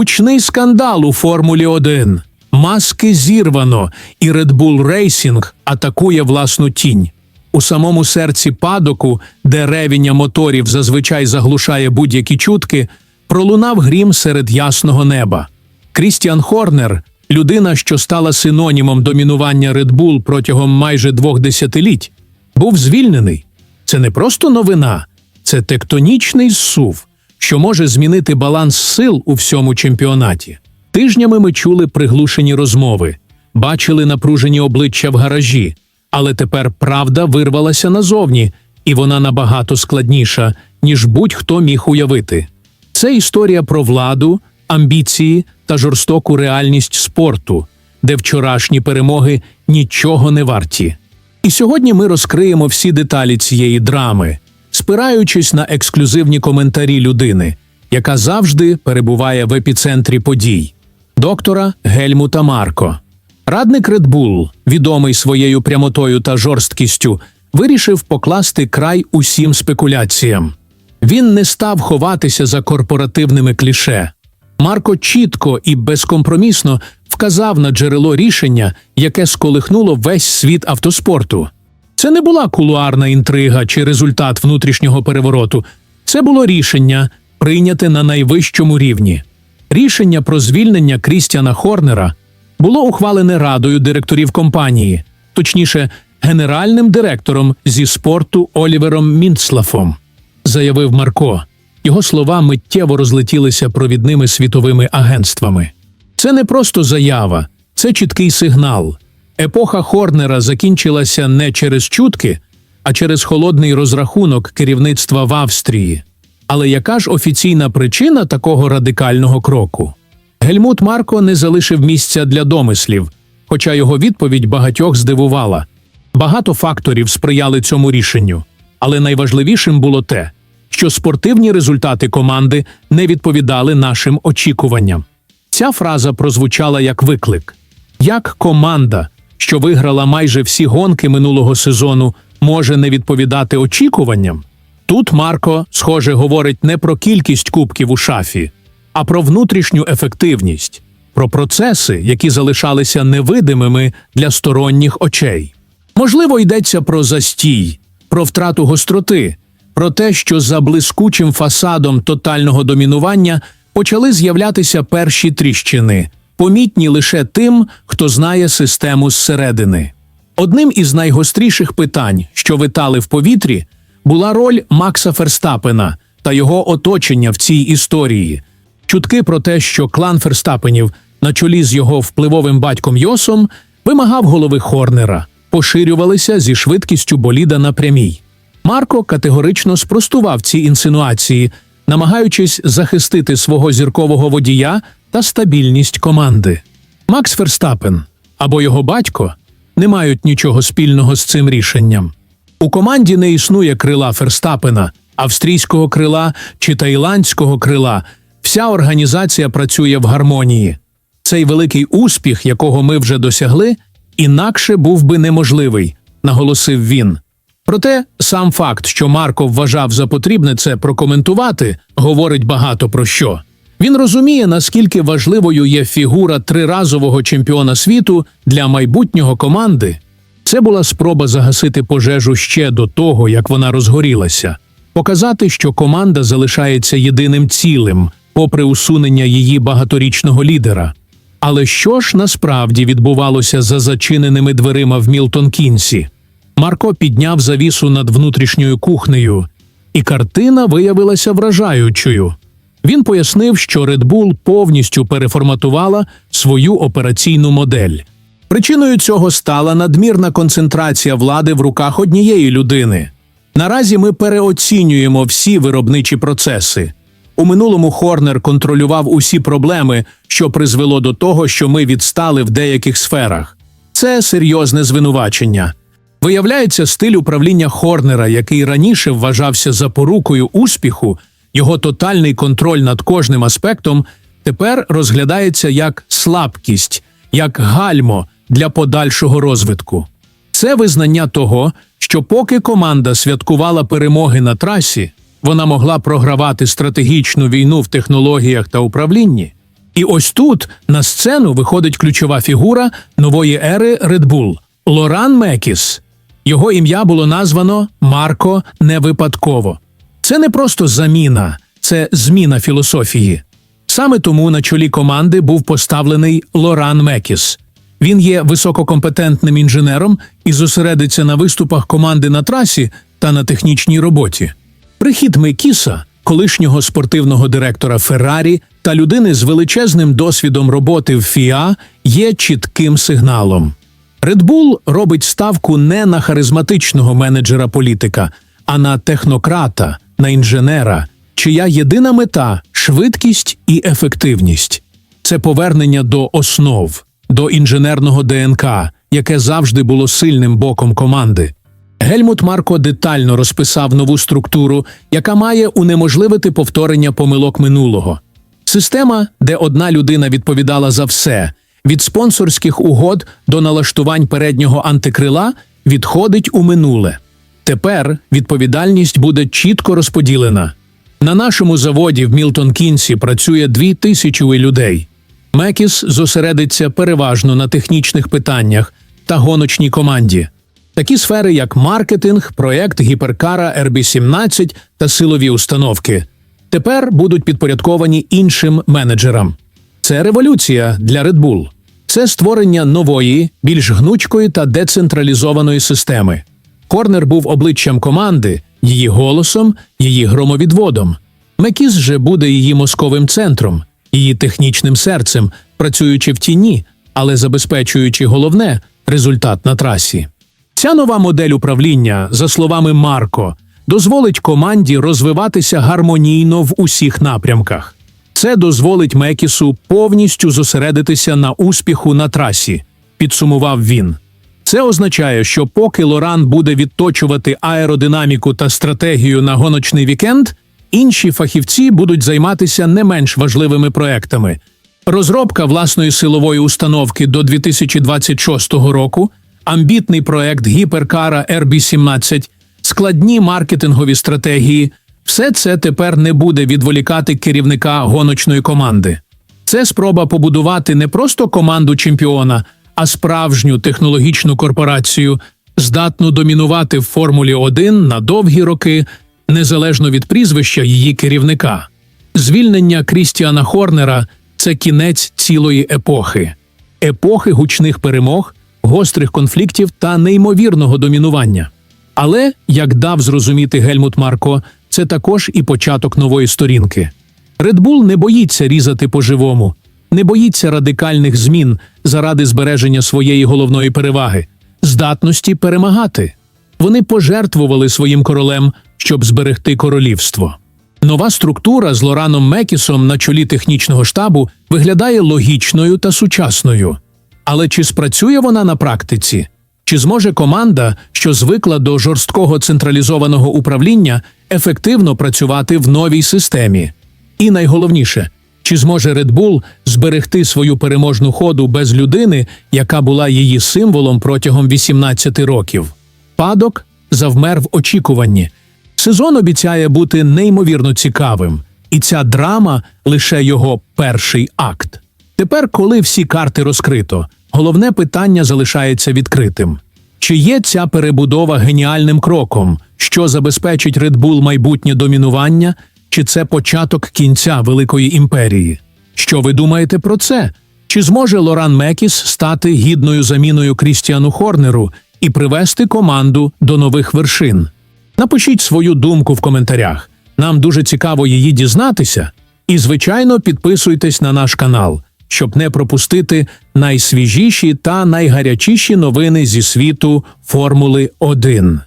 Гучний скандал у Формулі 1. Маски зірвано, і Red Bull Racing атакує власну тінь. У самому серці падоку, де ревіння моторів зазвичай заглушає будь-які чутки, пролунав грім серед ясного неба. Крістіан Хорнер, людина, що стала синонімом домінування Red Bull протягом майже двох десятиліть, був звільнений. Це не просто новина, це тектонічний зсув, що може змінити баланс сил у всьому чемпіонаті. Тижнями ми чули приглушені розмови, бачили напружені обличчя в гаражі, але тепер правда вирвалася назовні, і вона набагато складніша, ніж будь-хто міг уявити. Це історія про владу, амбіції та жорстоку реальність спорту, де вчорашні перемоги нічого не варті. І сьогодні ми розкриємо всі деталі цієї драми, спираючись на ексклюзивні коментарі людини, яка завжди перебуває в епіцентрі подій доктора Гельмута Марко. Радник Bull, відомий своєю прямотою та жорсткістю, вирішив покласти край усім спекуляціям. Він не став ховатися за корпоративними кліше. Марко чітко і безкомпромісно вказав на джерело рішення, яке сколихнуло весь світ автоспорту. Це не була кулуарна інтрига чи результат внутрішнього перевороту. Це було рішення, прийняте на найвищому рівні. Рішення про звільнення Крістіана Хорнера було ухвалене радою директорів компанії, точніше, генеральним директором зі спорту Олівером Мінцлафом, заявив Марко. Його слова миттєво розлетілися провідними світовими агентствами. Це не просто заява, це чіткий сигнал. Епоха Хорнера закінчилася не через чутки, а через холодний розрахунок керівництва в Австрії. Але яка ж офіційна причина такого радикального кроку? Гельмут Марко не залишив місця для домислів, хоча його відповідь багатьох здивувала. Багато факторів сприяли цьому рішенню, але найважливішим було те, що спортивні результати команди не відповідали нашим очікуванням. Ця фраза прозвучала як виклик: як команда, що виграла майже всі гонки минулого сезону, може не відповідати очікуванням? Тут Марко, схоже, говорить не про кількість кубків у шафі, а про внутрішню ефективність, про процеси, які залишалися невидимими для сторонніх очей. Можливо, йдеться про застій, про втрату гостроти, про те, що за блискучим фасадом тотального домінування почали з'являтися перші тріщини, помітні лише тим, хто знає систему зсередини. Одним із найгостріших питань, що витали в повітрі, була роль Макса Ферстапена та його оточення в цій історії. Чутки про те, що клан Ферстапенів на чолі з його впливовим батьком Йосом вимагав голови Хорнера, поширювалися зі швидкістю боліда на прямій. Марко категорично спростував ці інсинуації, намагаючись захистити свого зіркового водія та стабільність команди. Макс Ферстапен або його батько не мають нічого спільного з цим рішенням. У команді не існує крила Ферстапена, австрійського крила чи таїландського крила. Вся організація працює в гармонії. Цей великий успіх, якого ми вже досягли, інакше був би неможливий, наголосив він. Проте сам факт, що Марко вважав за потрібне це прокоментувати, говорить багато про що. Він розуміє, наскільки важливою є фігура триразового чемпіона світу для майбутнього команди. Це була спроба загасити пожежу ще до того, як вона розгорілася, показати, що команда залишається єдиним цілим, попри усунення її багаторічного лідера. Але що ж насправді відбувалося за зачиненими дверима в Мілтон Кінсі? Марко підняв завісу над внутрішньою кухнею, і картина виявилася вражаючою. Він пояснив, що Red Bull повністю переформатувала свою операційну модель. Причиною цього стала надмірна концентрація влади в руках однієї людини. Наразі ми переоцінюємо всі виробничі процеси. У минулому Хорнер контролював усі проблеми, що призвело до того, що ми відстали в деяких сферах. Це серйозне звинувачення. Виявляється, стиль управління Хорнера, який раніше вважався запорукою успіху, його тотальний контроль над кожним аспектом тепер розглядається як слабкість, як гальмо для подальшого розвитку. Це визнання того, що поки команда святкувала перемоги на трасі, вона могла програвати стратегічну війну в технологіях та управлінні. І ось тут на сцену виходить ключова фігура нової ери Red Bull – Лоран Мекіс. Його ім'я було названо Марко не випадково. Це не просто заміна, це зміна філософії. Саме тому на чолі команди був поставлений Лоран Мекіс. Він є висококомпетентним інженером і зосередиться на виступах команди на трасі та на технічній роботі. Прихід Мекіса, колишнього спортивного директора Феррарі та людини з величезним досвідом роботи в ФІА, є чітким сигналом. Red Bull робить ставку не на харизматичного менеджера політика, а на технократа, на інженера, чия єдина мета швидкість і ефективність. Це повернення до основ, до інженерного ДНК, яке завжди було сильним боком команди. Гельмут Марко детально розписав нову структуру, яка має унеможливити повторення помилок минулого. Система, де одна людина відповідала за все, від спонсорських угод до налаштувань переднього антикрила, відходить у минуле. Тепер відповідальність буде чітко розподілена. На нашому заводі в Мілтон Кінсі працює дві тисячі людей. Мекіс зосередиться переважно на технічних питаннях та гоночній команді. Такі сфери, як маркетинг, проект гіперкара RB17 та силові установки, тепер будуть підпорядковані іншим менеджерам. Це революція для Red Bull. Це створення нової, більш гнучкої та децентралізованої системи. Корнер був обличчям команди, її голосом, її громовідводом. Мекіс же буде її мозковим центром, її технічним серцем, працюючи в тіні, але забезпечуючи головне результат на трасі. Ця нова модель управління, за словами Марко, дозволить команді розвиватися гармонійно в усіх напрямках. Це дозволить Мекісу повністю зосередитися на успіху на трасі, підсумував він. Це означає, що поки Лоран буде відточувати аеродинаміку та стратегію на гоночний вікенд, інші фахівці будуть займатися не менш важливими проектами. Розробка власної силової установки до 2026 року, амбітний проект гіперкара RB17, складні маркетингові стратегії все це тепер не буде відволікати керівника гоночної команди. Це спроба побудувати не просто команду чемпіона, а справжню технологічну корпорацію, здатну домінувати в Формулі 1 на довгі роки, незалежно від прізвища її керівника. Звільнення Крістіана Хорнера це кінець цілої епохи, епохи гучних перемог, гострих конфліктів та неймовірного домінування. Але, як дав зрозуміти Гельмут Марко, це також і початок нової сторінки. Bull не боїться різати по-живому, не боїться радикальних змін заради збереження своєї головної переваги, здатності перемагати. Вони пожертвували своїм королем, щоб зберегти королівство. Нова структура з Лораном Мекісом на чолі технічного штабу виглядає логічною та сучасною. Але чи спрацює вона на практиці? Чи зможе команда, що звикла до жорсткого централізованого управління, ефективно працювати в новій системі? І найголовніше, чи зможе Red Bull зберегти свою переможну ходу без людини, яка була її символом протягом 18 років? Падок завмер в очікуванні. Сезон обіцяє бути неймовірно цікавим, і ця драма лише його перший акт. Тепер, коли всі карти розкрито, головне питання залишається відкритим: чи є ця перебудова геніальним кроком, що забезпечить Red Bull майбутнє домінування, чи це початок кінця великої імперії? Що ви думаєте про це? Чи зможе Лоран Мекіс стати гідною заміною Крістіану Хорнеру і привести команду до нових вершин? Напишіть свою думку в коментарях. Нам дуже цікаво її дізнатися. І, звичайно, підписуйтесь на наш канал, щоб не пропустити найсвіжіші та найгарячіші новини зі світу Формули 1.